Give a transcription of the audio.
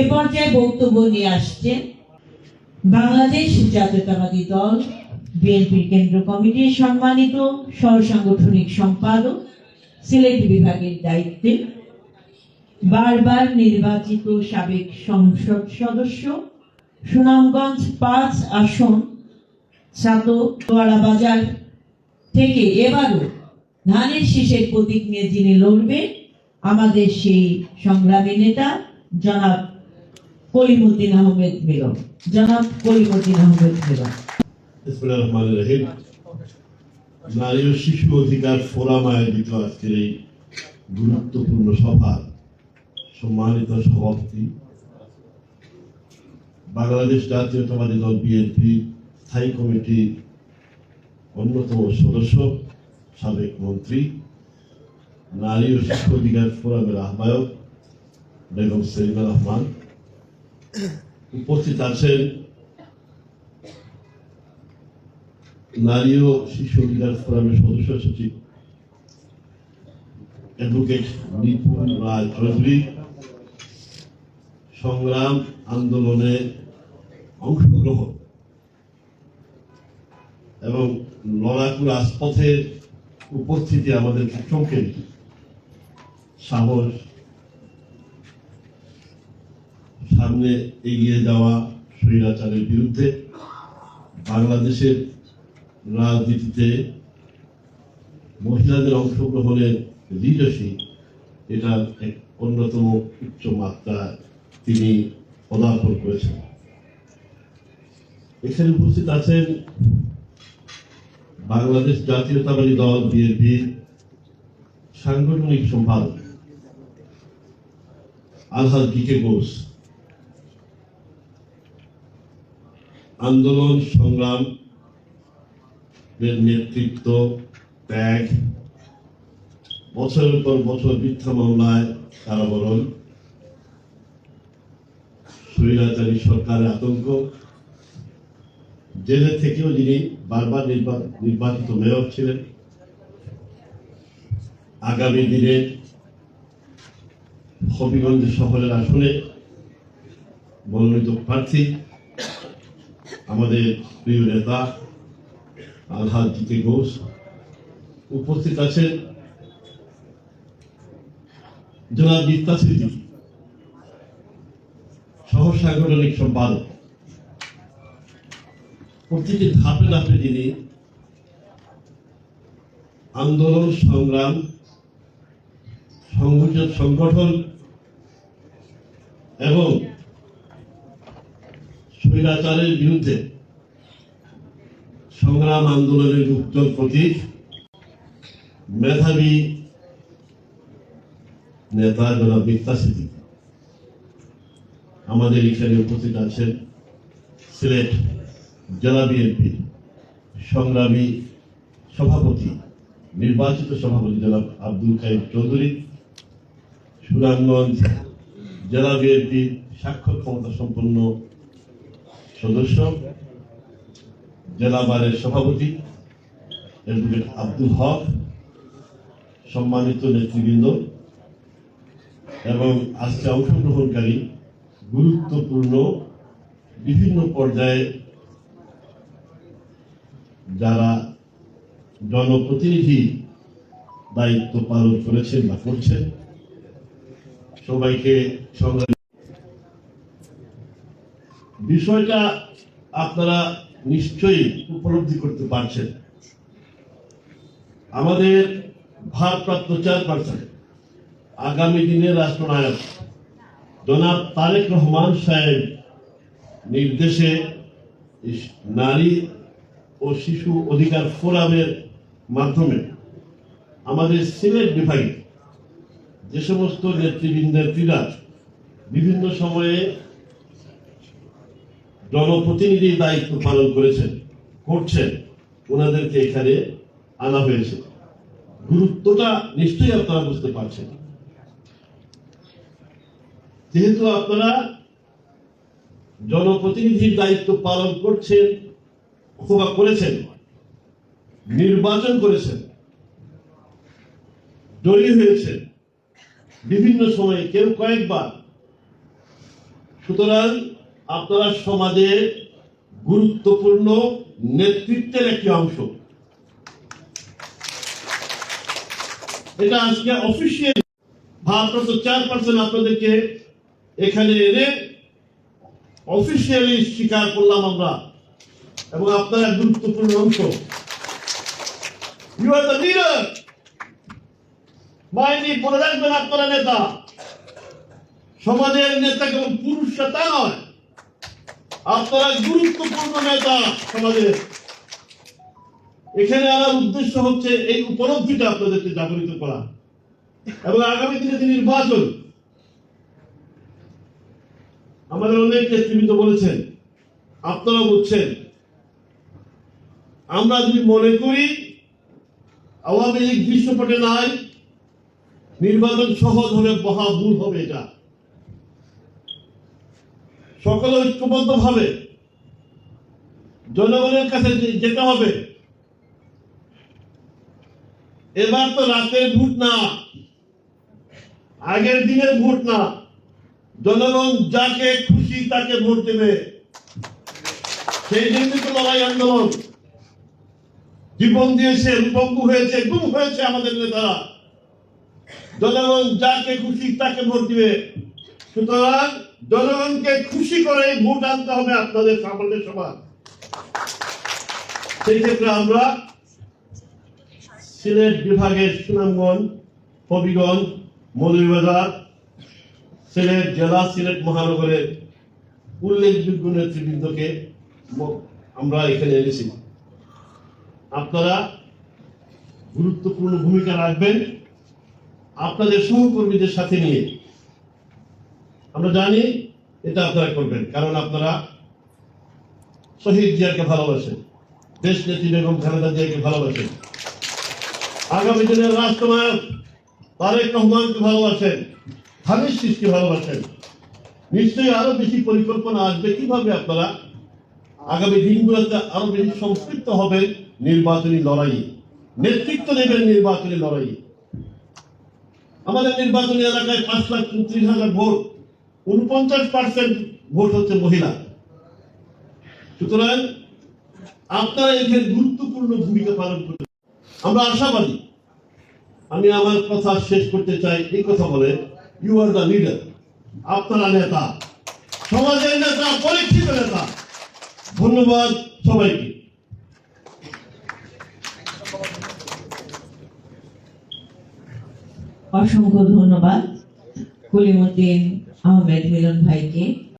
এ পর্যায়ে বক্তব্য নিয়ে আসছেন বাংলাদেশ জাতীয়তাবাদী দল বিএনপি কেন্দ্র কমিটির সম্মানিত সহ সাংগঠনিক সম্পাদক, সিলেট বিভাগের দায়িত্বে বারবার নির্বাচিত সাবেক সংসদ সদস্য, সুনামগঞ্জ পাঁচ আসন বাজার থেকে এবারও ধানের শীষের প্রতীক নিয়ে যিনি লড়বেন, আমাদের সেই সংগ্রামী নেতা জনাব কলিমুদ্দিন আহমেদ জনাব কলিমুদ্দিন আহমেদ নারী ও শিশু অধিকার ফোরাম আয়োজিত আজকের এই গুরুত্বপূর্ণ সম্মানিত সভাপতি, বাংলাদেশ জাতীয়তাবাদী দল বিএনপি, স্থায়ী কমিটির অন্যতম সদস্য, সাবেক মন্ত্রী, নারী ও শিশু অধিকার ফোরামের আহ্বায়ক বেগম সেলিমা রহমান। উপস্থিত আছেন নারী ও শিশু অধিকার ফোরামের সদস্য সচিব অ্যাডভোকেট নিপুণ রায় চৌধুরী। সংগ্রাম আন্দোলনে অংশগ্রহণ এবং লড়াকু রাজপথের উপস্থিতি আমাদেরকে চমকে সাহস সামনে এগিয়ে যাওয়া স্বৈরাচারের বিরুদ্ধে বাংলাদেশের রাজনীতিতে মহিলাদের অংশগ্রহণের লিডারশিপ এটার এক অন্যতম উচ্চ মাত্রা তিনি পদার্পণ করেছেন। এখানে উপস্থিত আছেন বাংলাদেশ জাতীয়তাবাদী দল বিএনপির সাংগঠনিক সম্পাদক আলহাজ ডিকে ঘোষ। আন্দোলন, সংগ্রাম নেতৃত্ব, ত্যাগ, বছরের পর বছর মিথ্যা মামলায় কারাবরণ, স্বৈরাচারী সরকারের আতঙ্ক, জেলে থেকেও যিনি বারবার নির্বা- নির্বাচিত মেয়র ছিলেন, আগামী দিনে হবিগঞ্জ শহরের আসনে মনোনীত প্রার্থী আমাদের প্রিয় নেতা আলহাজ জিতে ঘোষ উপস্থিত আছেন জনাব মিত্তা স্মৃতি সহ সম্পাদক। প্রতিটি ধাপে ধাপে যিনি আন্দোলন, সংগ্রাম সংগঠন এবং স্বৈরাচারের বিরুদ্ধে সংগ্রাম আন্দোলনের উত্তর প্রতীক মেধাবী নেতা জনাব সিদ্দিক। আমাদের এখানে উপস্থিত আছেন সিলেট জেলা বিএনপির সংগ্রামী সভাপতি, নির্বাচিত সভাপতি জনাব আব্দুল কাইম চৌধুরী, সুনামগঞ্জ জেলা বিএনপির স্বাক্ষর ক্ষমতা সম্পন্ন সদস্য জেলা বারের সভাপতি অ্যাডভোকেট আব্দুল হক, সম্মানিত নেতৃবৃন্দ, এবং আজকে অংশগ্রহণকারী গুরুত্বপূর্ণ বিভিন্ন পর্যায়ে যারা জনপ্রতিনিধি দায়িত্ব পালন করেছেন বা করছেন, সবাইকে সংগ্রামী বিষয়টা আপনারা নিশ্চয়ই উপলব্ধি করতে পারছেন। আমাদের ভারপ্রাপ্ত চেয়ারপারসন, আগামী দিনের রাষ্ট্রনায়ক জনাব তারেক রহমান সাহেব নির্দেশে নারী ও শিশু অধিকার ফোরামের মাধ্যমে আমাদের সিলেট বিভাগে যে সমস্ত নেতৃবৃন্দের ক্রীড়া বিভিন্ন সময়ে জনপ্রতিনিধির দায়িত্ব পালন করেছেন, করছেন, ওনাদেরকে এখানে আনা হয়েছে। গুরুত্বটা নিশ্চয়ই আপনারা বুঝতে পারছেন। যেহেতু আপনারা জনপ্রতিনিধির দায়িত্ব পালন করছেন, অথবা করেছেন, নির্বাচন করেছেন, জয়ী হয়েছেন, বিভিন্ন সময়ে কেউ কয়েকবার, সুতরাং আপনারা সমাজে গুরুত্বপূর্ণ নেতৃত্বের একটি অংশ। এটা আজকে অফিসিয়াল ভারপ্রাপ্ত চেয়ারপারসন আপনাদেরকে এখানে এনে অফিসিয়ালি স্বীকার করলাম আমরা, এবং আপনারা গুরুত্বপূর্ণ অংশ। ইউ আর দ্য লিডার মাইনি মনে রাখবেন আপনারা নেতা। সমাজের নেতা কেবল পুরুষরা তা নয়। আপনারা গুরুত্বপূর্ণ নেতা সমাজের। এখানে আমার উদ্দেশ্য হচ্ছে এই উপলব্ধিটা আপনাদেরকে জাগরিত করা। এবং আগামী দিনে যে নির্বাচন, আমাদের অনেক নেতৃবৃন্দ বলেছেন আপনারা বলছেন, আমরা যদি মনে করি আওয়ামী লীগ দৃশ্যপটে নাই, নির্বাচন সহজ হবে মহা ভুল হবে এটা। সকলে ঐক্যবদ্ধ ভাবে জনগণের কাছে যেতে হবে। এবার তো রাতের ভোট না, আগের দিনের ভোট না। জনগণ যাকে খুশি তাকে ভোট দেবে। সেই জন্য তো লড়াই আন্দোলন। জীবন দিয়েছে পঙ্গু হয়েছে, গুম হয়েছে আমাদের নেতারা। জনগণ যাকে খুশি তাকে ভোট দিবে। সুতরাং জনগণকে খুশি করে ভোট আনতে হবে আপনাদের সামনের সভা সেই ক্ষেত্রে আমরা সিলেট বিভাগের সুনামগঞ্জ, হবিগঞ্জ, মৌলভীবাজার, সিলেট জেলা, সিলেট মহানগরের উল্লেখযোগ্য নেতৃবৃন্দকে আমরা এখানে এনেছি। আপনারা গুরুত্বপূর্ণ ভূমিকা রাখবেন। আপনাদের সহকর্মীদের সাথে নিয়ে আমরা জানি এটা আপনারা করবেন, কারণ আপনারা শহীদ জিয়াকে ভালোবাসেন দেশ নেত্রী বেগম খালেদা জিয়াকে ভালোবাসেন। আগামী দিনের রাষ্ট্রনায়ক তারেক রহমানকে ভালোবাসেন হানিস শীষকে ভালোবাসেন। নিশ্চয়ই আরও বেশি পরিকল্পনা আসবে, কীভাবে আপনারা আগামী দিনগুলোতে আরও বেশি সম্পৃক্ত হবেন নির্বাচনী লড়াইয়ে? নেতৃত্ব নেবেন নির্বাচনী লড়াইয়ে। আমাদের নির্বাচনী এলাকায় পাঁচ লাখ উনত্রিশ হাজার ভোট উনপঞ্চাশ পার্সেন্ট ভোট হচ্ছে মহিলা। সুতরাং আপনারা এখানে গুরুত্বপূর্ণ ভূমিকা পালন করতে আমরা আশাবাদী। আমি আমার কথা শেষ করতে চাই। এই কথা বলে ইউ আর দ্য লিডার আপনারা নেতা। সমাজের নেতা পরীক্ষিত নেতা। ধন্যবাদ সবাইকে। অসংখ্য ধন্যবাদ। কলিমুদ্দিন हाँ, मैडमिलन भाई के।